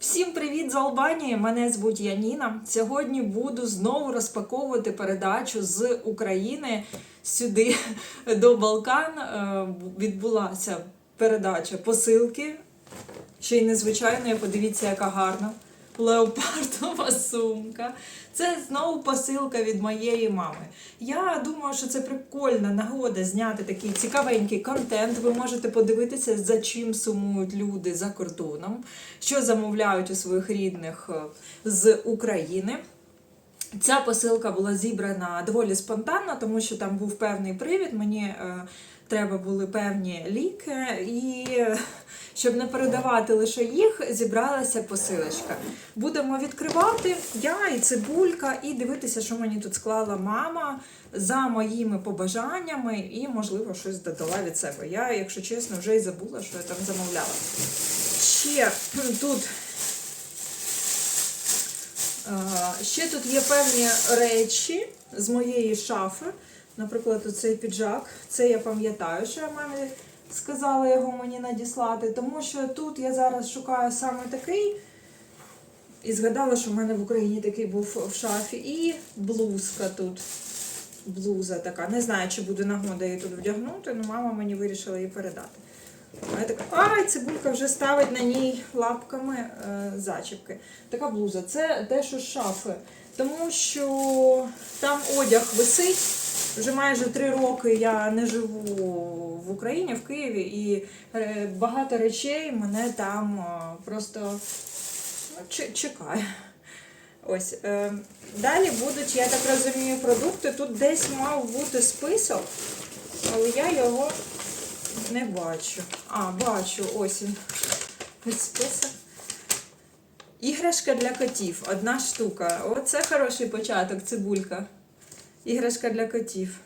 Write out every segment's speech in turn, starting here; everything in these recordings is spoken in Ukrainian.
Всім привіт з Албанії! Мене звуть Яніна. Сьогодні буду знову розпаковувати передачу з України сюди до Балкан. Е, Відбулася передача посилки. Ще й незвичайної, подивіться, яка гарна леопардова сумка. Це знову посилка від моєї мами. Я думаю, що це прикольна нагода зняти такий цікавенький контент. Ви можете подивитися, за чим сумують люди за кордоном, що замовляють у своїх рідних е, з України. Ця посилка була зібрана доволі спонтанно, тому що там був певний привід. Мені е, треба були певні ліки, і щоб не передавати лише їх, зібралася посилочка. Будемо відкривати я і цибулька, і дивитися, що мені тут склала мама за моїми побажаннями, і, можливо, щось додала від себе. Я, якщо чесно, вже і забула, що я там замовляла. Ще тут Е, Ще тут є певні речі з моєї шафи. Наприклад, оцей піджак. Це я пам'ятаю, що я мамі сказала його мені надіслати, тому що тут я зараз шукаю саме такий. І згадала, що в мене в Україні такий був в шафі. І блузка тут. Блуза така. Не знаю, чи буде нагода її тут вдягнути, але мама мені вирішила її передати. А я така, ай, цибулька вже ставить на ній лапками е, зачіпки. Така блуза. Це те, що з шафи. Тому що там одяг висить. Вже майже три роки я не живу в Україні, в Києві, і е, багато речей мене там е, просто ну, чекає. Ось. Е, далі будуть, я так розумію, продукти. Тут десь мав бути список, але я його не бачу. А, бачу, ось він. Ось список. Іграшка для котів. Одна штука. Оце хороший початок, цибулька. Іграшка для котів.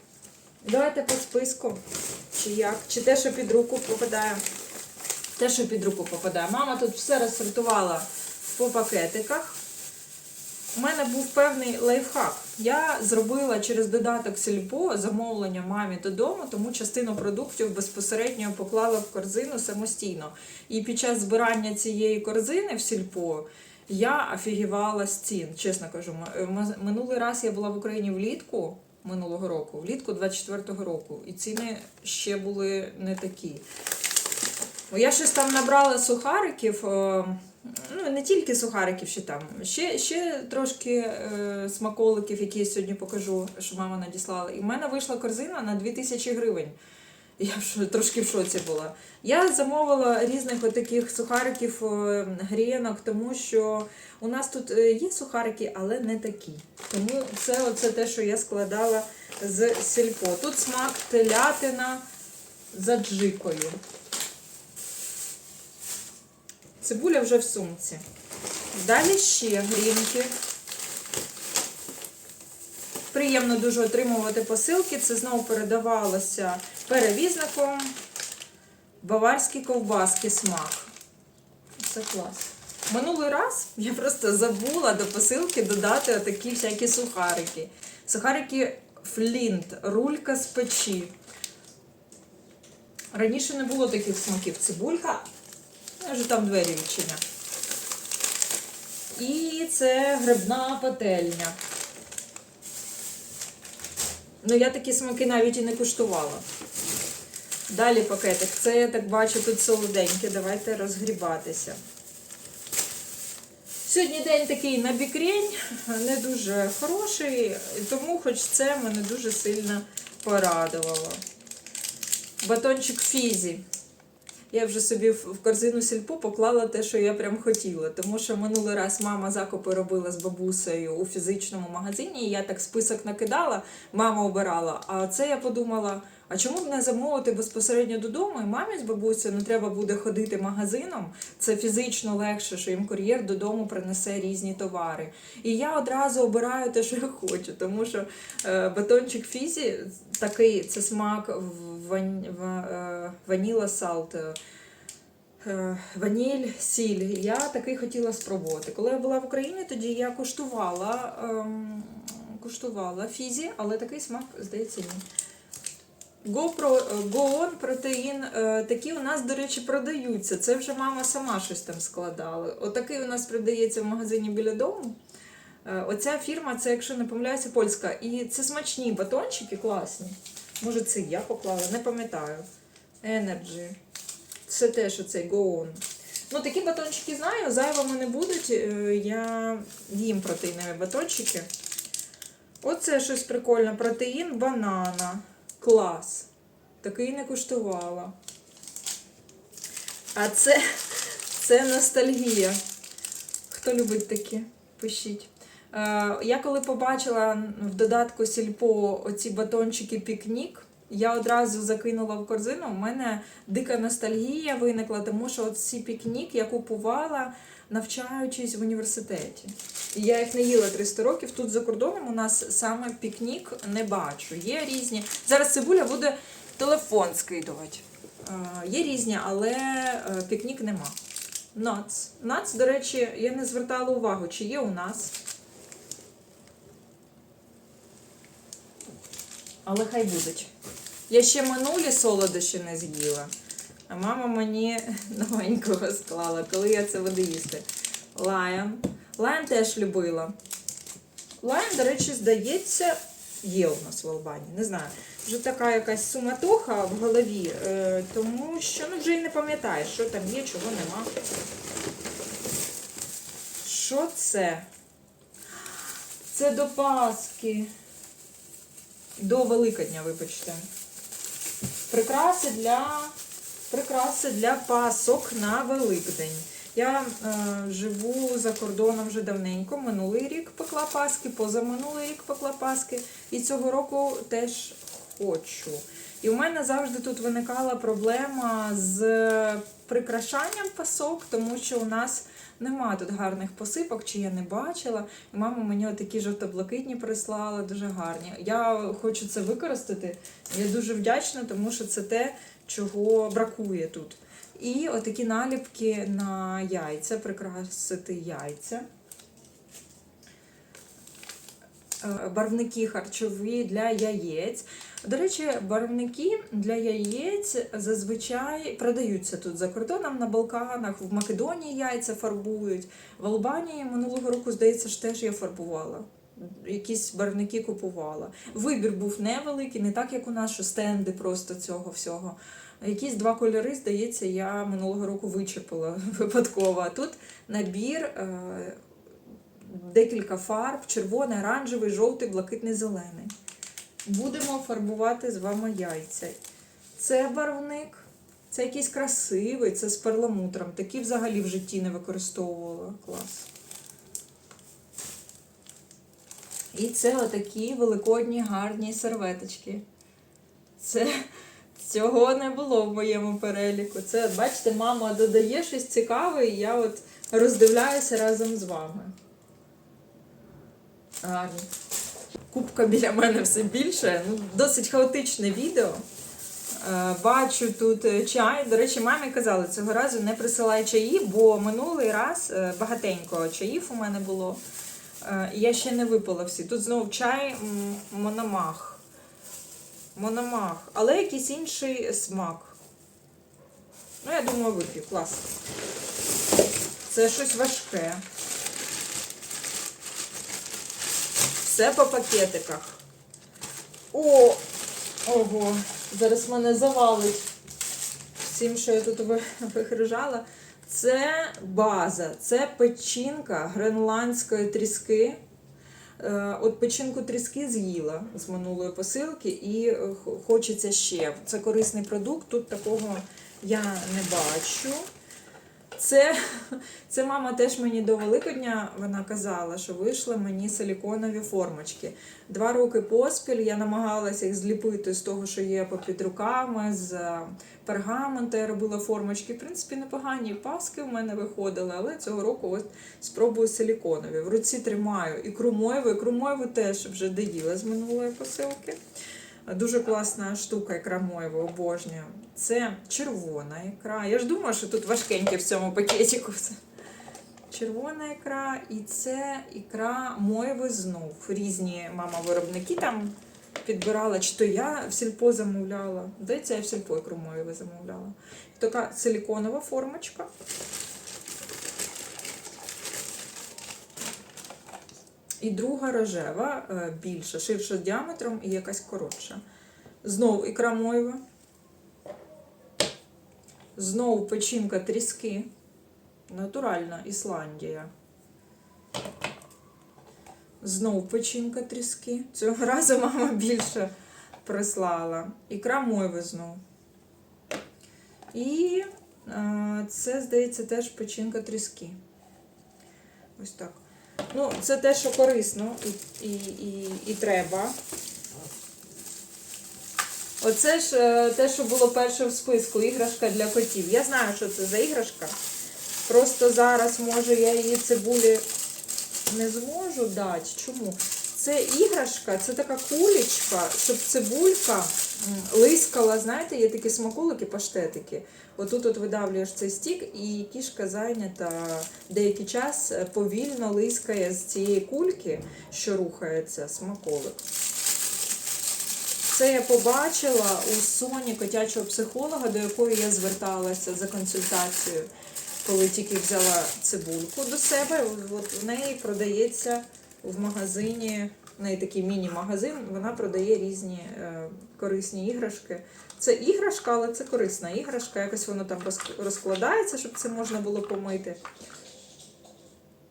Давайте по списку. Чи як? Чи те, що під руку попадає? Те, що під руку попадає. Мама тут все розсортувала по пакетиках. У мене був певний лайфхак. Я зробила через додаток Сільпо замовлення мамі додому, тому частину продуктів безпосередньо поклала в корзину самостійно. І під час збирання цієї корзини в Сільпо я офігівала з цін, чесно кажу. М- Минулий раз я була в Україні влітку минулого року, влітку 24-го року, і ціни ще були не такі. Я щось там набрала сухариків, е, ну не тільки сухариків, ще там, ще, ще трошки е, смаколиків, які я сьогодні покажу, що мама надіслала. І в мене вийшла корзина на 2000 гривень. Я в трошки в шоці була. Я замовила різних отаких сухариків, е, грінок, тому що у нас тут е, є сухарики, але не такі. Тому це оце те, що я складала з сільпо. Тут смак телятина з аджикою. Цибуля вже в сумці. Далі ще грінки. Приємно дуже отримувати посилки. Це знову передавалося перевізником. Баварські ковбаски смак. Це клас. Минулий раз я просто забула до посилки додати отакі всякі сухарики. Сухарики флінт, рулька з печі. Раніше не було таких смаків. Цибулька. Вже там двері відчиня. І це грибна пательня. Ну, я такі смаки навіть і не куштувала. Далі пакетик. Це я так бачу тут солоденьке. Давайте розгрібатися. Сьогодні день такий на не дуже хороший, тому хоч це мене дуже сильно порадувало. Батончик фізі. Я вже собі в корзину сільпо поклала те, що я прям хотіла. Тому що минулий раз мама закупи робила з бабусею у фізичному магазині, і я так список накидала, мама обирала. А це я подумала: а чому б не замовити безпосередньо додому? І мамі з бабусею не треба буде ходити магазином. Це фізично легше, що їм кур'єр додому принесе різні товари. І я одразу обираю те, що я хочу, тому що е, батончик фізі такий це смак е, ваніла салт. е, Ваніль, сіль. Я такий хотіла спробувати. Коли я була в Україні, тоді я куштувала, ем, куштувала фізі, але такий смак, здається, ні. GoOn протеїн, е, такі у нас, до речі, продаються. Це вже мама сама щось там складала. Отакий у нас продається в магазині біля дому. Е, Оця фірма, це, якщо не помиляюся, польська. І це смачні батончики, класні. Може, це я поклала, не пам'ятаю. Energy. Це теж оцей GoOn. Ну, такі батончики знаю, зайвими не будуть. Е, Я їм протеїнові батончики. Оце щось прикольне. Протеїн банана. Клас. Такий не куштувала. А це, це ностальгія. Хто любить такі? Пишіть. Е, я коли побачила в додатку Сільпо оці батончики пікнік, я одразу закинула в корзину. У мене дика ностальгія виникла, тому що от ці пікнік я купувала, навчаючись в університеті. І я їх не їла 300 років. Тут за кордоном у нас саме пікнік не бачу. Є різні. Зараз цибуля буде телефон скидувати. Е, Є різні, але е, пікнік нема. Нац. Нац, до речі, я не звертала увагу, чи є у нас. Але хай будуть. Я ще минулі солодощі не з'їла. А мама мені новенького склала, коли я це буду їсти. Лайон. Лайон теж любила. Лайон, до речі, здається, є у нас в Албанії. Не знаю. Вже така якась суматоха в голові, е, тому що ну, вже і не пам'ятаєш, що там є, чого нема. Що це? Це до Пасхи. До Великодня, вибачте. Прикраси для, прикраси для пасок на Великдень. Я е, живу за кордоном вже давненько. Минулий рік пекла паски, позаминулий рік пекла паски. І цього року теж хочу. І у мене завжди тут виникала проблема з прикрашанням пасок, тому що у нас нема тут гарних посипок, чи я не бачила. Мама мені отакі жовто-блакитні прислала, дуже гарні. Я хочу це використати. Я дуже вдячна, тому що це те, чого бракує тут. І отакі наліпки на яйця, прикрасити яйця. Е, Барвники харчові для яєць. До речі, барвники для яєць зазвичай продаються тут за кордоном на Балканах. В Македонії яйця фарбують. В Албанії минулого року, здається, ж теж я фарбувала. Якісь барвники купувала. Вибір був невеликий, не так як у нас, що стенди просто цього всього. Якісь два кольори, здається, я минулого року вичерпала випадково. А тут набір е, декілька фарб: червоний, оранжевий, жовтий, блакитний, зелений. Будемо фарбувати з вами яйця. Це барвник, це якийсь красивий, це з перламутром. Такі взагалі в житті не використовувала. Клас. І це отакі великодні гарні серветочки. Це цього не було в моєму переліку. Це, бачите, мама додає щось цікаве, і я от роздивляюся разом з вами. Гарні. Кубка біля мене все більше. Ну, досить хаотичне відео. Е, Бачу тут е, чай. До речі, мамі казали, цього разу не присилай чаї, бо минулий раз е, багатенько чаїв у мене було. Я ще не випила всі. Тут знову чай мономах. Мономах. Але якийсь інший смак. Ну, я думаю, вип'ю. Клас. Це щось важке. Все по пакетиках. О! Ого! Зараз мене завалить всім, що я тут ви- вигружала. Це база, це печінка гренландської тріски. Е, От печінку тріски з'їла з минулої посилки і е, хочеться ще. Це корисний продукт, тут такого я не бачу. Це, це мама теж мені до Великодня вона казала, що вийшли мені силіконові формочки. Два роки поспіль я намагалася їх зліпити з того, що є попід руками, з е, пергаменту я робила формочки. В принципі, непогані паски в мене виходили, але цього року ось спробую силіконові. В руці тримаю ікру мойву. Ікру мойву теж вже доїла з минулої посилки. Дуже класна штука, ікра мойва, обожнюю. Це червона ікра. Я ж думаю, що тут важкеньке в цьому пакетику. Червона ікра і це ікра мойви знов. Різні мама виробники там підбирала, чи то я в сільпо замовляла. Здається, я в сільпо крумові замовляла. Така силіконова формочка. І друга рожева, е, більша, ширша діаметром і якась коротша. Знову ікра мойва. Знову печінка тріски. Натуральна Ісландія. Знову печінка тріски. Цього разу мама більше прислала. Ікра мойви знову. І е, це, здається, теж печінка тріски. Ось так. Ну, це те, що корисно і, і, і, і треба. Оце ж е, те, що було перше в списку, іграшка для котів. Я знаю, що це за іграшка. Просто зараз, може, я її цибулі не зможу дати. Чому? Це іграшка, це така кулечка, щоб цибулька лискала, знаєте, є такі смаколики, паштетики. Отут от видавлюєш цей стік, і кішка зайнята деякий час е, повільно лискає з цієї кульки, що рухається, смаколик. Це я побачила у Соні котячого психолога, до якої я зверталася за консультацією, коли тільки взяла цибульку до себе. От в неї продається в магазині, в неї такий міні-магазин, вона продає різні е, корисні іграшки. Це іграшка, але це корисна іграшка. Якось воно там розкладається, щоб це можна було помити.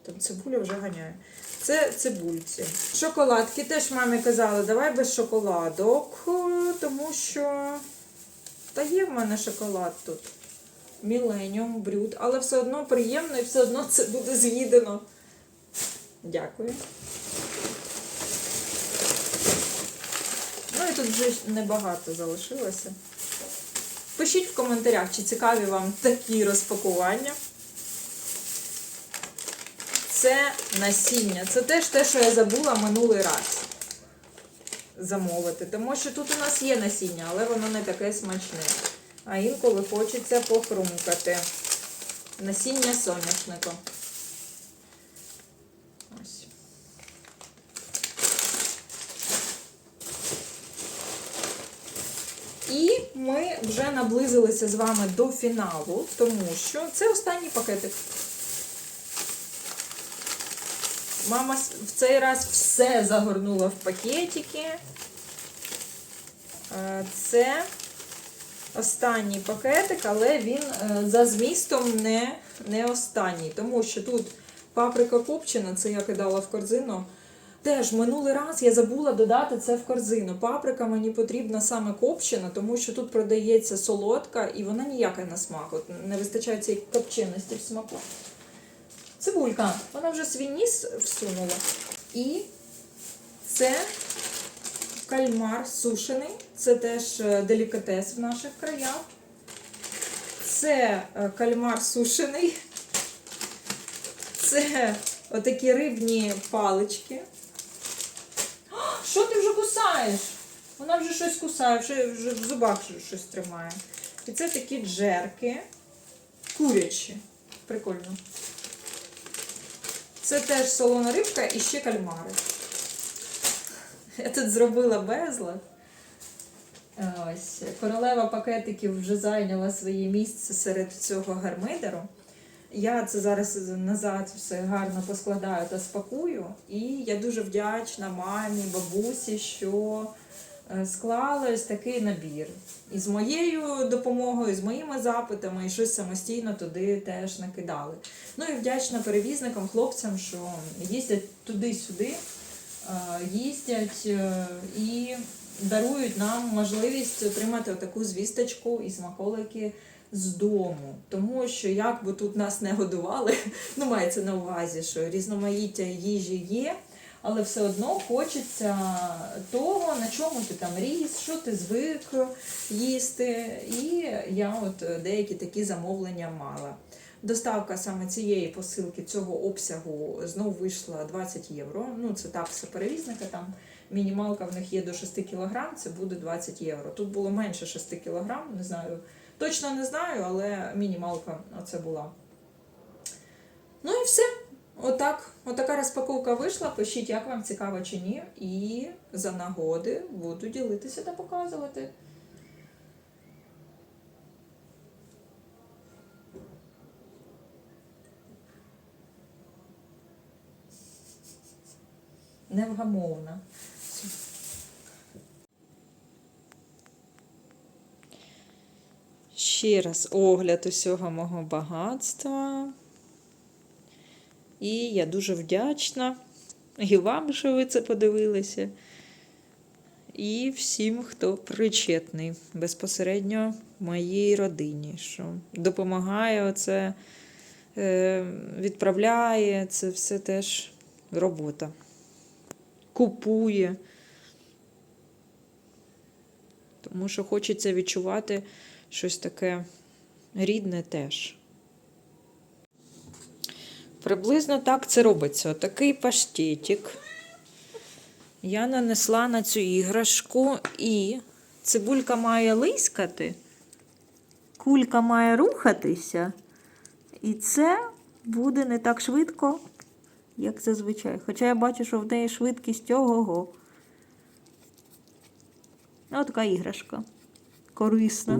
Там цибуля вже ганяє. Це цибульці. Шоколадки теж мамі казали, давай без шоколадок, тому що та є в мене шоколад тут. Міленіум, брюд, але все одно приємно і все одно це буде з'їдено. Дякую. Ну і тут вже небагато залишилося. Пишіть в коментарях, чи цікаві вам такі розпакування. Це насіння. Це теж те, що я забула минулий раз замовити. Тому що тут у нас є насіння, але воно не таке смачне. А інколи хочеться похрумкати. Насіння соняшника. Ось. І ми вже наблизилися з вами до фіналу, тому що це останній пакетик. Мама в цей раз все загорнула в пакетики. Е, Це останній пакетик, але він е, за змістом не, не останній. Тому що тут паприка копчена, це я кидала в корзину. Теж минулий раз я забула додати це в корзину. Паприка мені потрібна саме копчена, тому що тут продається солодка і вона ніяка на смак. От не вистачає цієї копченості в смаку. Цибулька, вона вже свій ніс всунула. І це кальмар сушений. Це теж е, делікатес в наших краях. Це е, кальмар сушений. Це отакі рибні палички. Що ти вже кусаєш? Вона вже щось кусає, вже, вже в зубах щось тримає. І це такі джерки. Курячі. Прикольно. Це теж солона рибка і ще кальмари. Я тут зробила безлад. Ось, королева пакетиків вже зайняла своє місце серед цього гармидеру. Я це зараз назад все гарно поскладаю та спакую. І я дуже вдячна мамі, бабусі, що е, склали такий набір. І з моєю допомогою, з моїми запитами, і щось самостійно туди теж накидали. Ну і вдячна перевізникам, хлопцям, що їздять туди-сюди, е, їздять е, і дарують нам можливість отримати таку звісточку і смаколики з дому. Тому що як би тут нас не годували, ну мається на увазі, що різноманіття їжі є. Але все одно хочеться того, на чому ти там ріс, що ти звик їсти. І я от деякі такі замовлення мала. Доставка саме цієї посилки цього обсягу знову вийшла 20 євро. Ну, це такса перевізника, там мінімалка в них є до 6 кг, це буде 20 євро. Тут було менше 6 кг, не знаю. Точно не знаю, але мінімалка оце була. Ну і все. Отак отака розпаковка вийшла. Пишіть, як вам цікаво чи ні. І за нагоди буду ділитися та показувати. Невгамовна. Ще раз огляд усього мого багатства. І я дуже вдячна і вам, що ви це подивилися. І всім, хто причетний безпосередньо моїй родині, що допомагає оце, е, відправляє, це все теж робота. Купує. Тому що хочеться відчувати щось таке рідне теж. Приблизно так це робиться. Такий паштетик. Я нанесла на цю іграшку і цибулька має лискати, кулька має рухатися, і це буде не так швидко, як зазвичай. Хоча я бачу, що в неї швидкість ого-го. Ось така іграшка. Корисна.